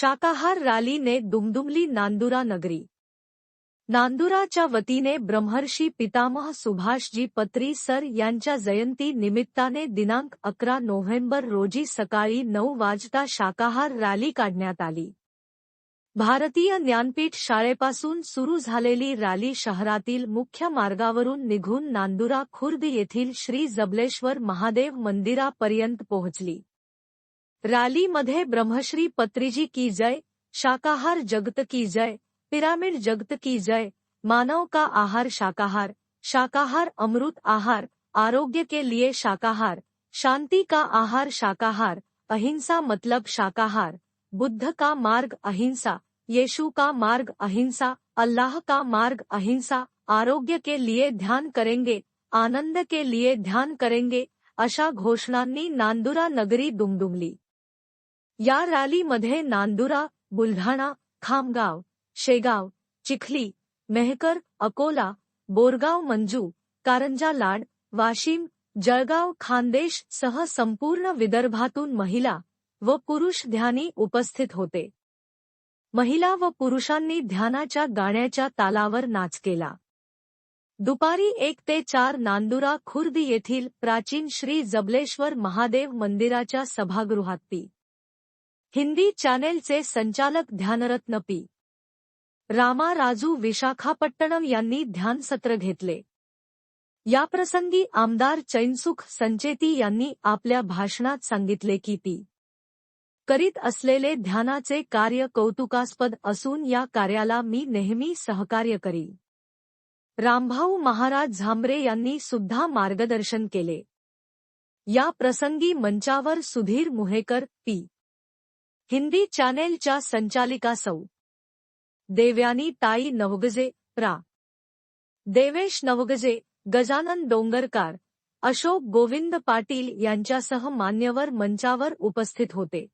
शाकाहार रॅलीने दुमदुमली नांदुरा नगरी. नांदुराच्या वतीने ब्रह्मर्षी पितामह सुभाषजी पत्री सर यांच्या जयंती निमित्ताने दिनांक अकरा नोव्हेंबर रोजी सकाळी नऊ वाजता शाकाहार रॅली काढण्यात आली. भारतीय ज्ञानपीठ शाळेपासून सुरू झालेली रॅली शहरातील मुख्य मार्गावरून निघून नांदुरा खुर्द येथील श्री जबलेश्वर महादेव मंदिरापर्यंत पोहोचली. रॅलीमध्ये ब्रह्मश्री पत्रीजी की जय, शाकाहार जगत की जय, पिरामिड जगत की जय, मानव का आहार शाकाहार शाकाहार अमृत आहार, आरोग्य के लिए शाकाहार, शांति का आहार शाकाहार, अहिंसा मतलब शाकाहार, बुद्ध का मार्ग अहिंसा, यीशु का मार्ग अहिंसा, अल्लाह का मार्ग अहिंसा, आरोग्य के लिए ध्यान करेंगे, आनंद के लिए ध्यान करेंगे अशा घोषणांनी नांदुरा नगरी दुमदुमली। या रॅलीमध्ये नांदुरा बुलढाणा खामगाव शेगाव चिखली मेहकर अकोला बोरगाव मंजू कारंजा लाड वाशिम जळगाव खानदेश सह संपूर्ण विदर्भातून महिला व पुरुष ध्यानी उपस्थित होते. महिला व पुरुषांनी ध्यानाच्या गाण्याच्या तालावर नाच केला. दुपारी एक ते चार नांदुरा खुर्द येथील प्राचीन श्री जबलेश्वर महादेव मंदिराच्या सभागृहात पी हिंदी चॅनेलचे संचालक ध्यानरत्न पी. रामा राजू विशाखापट्टणम यांनी ध्यानसत्र घेतले. याप्रसंगी आमदार चैनसुख संचेती यांनी आपल्या भाषणात सांगितले की पी. करीत असलेले ध्यानाचे कार्य कौतुकास्पद असून या कार्याला मी नेहमी सहकार्य करी. रामभाऊ महाराज झांबरे यांनी सुद्धा मार्गदर्शन केले. या प्रसंगी मंचावर सुधीर मुहेकर पी. हिंदी चॅनेलच्या संचालिका सौ. देव्यानी ताई नवगजे प्रा देवेश नवगजे गजानन डोंगरकार अशोक गोविंद पाटील यांच्यासह मान्यवर मंचावर उपस्थित होते.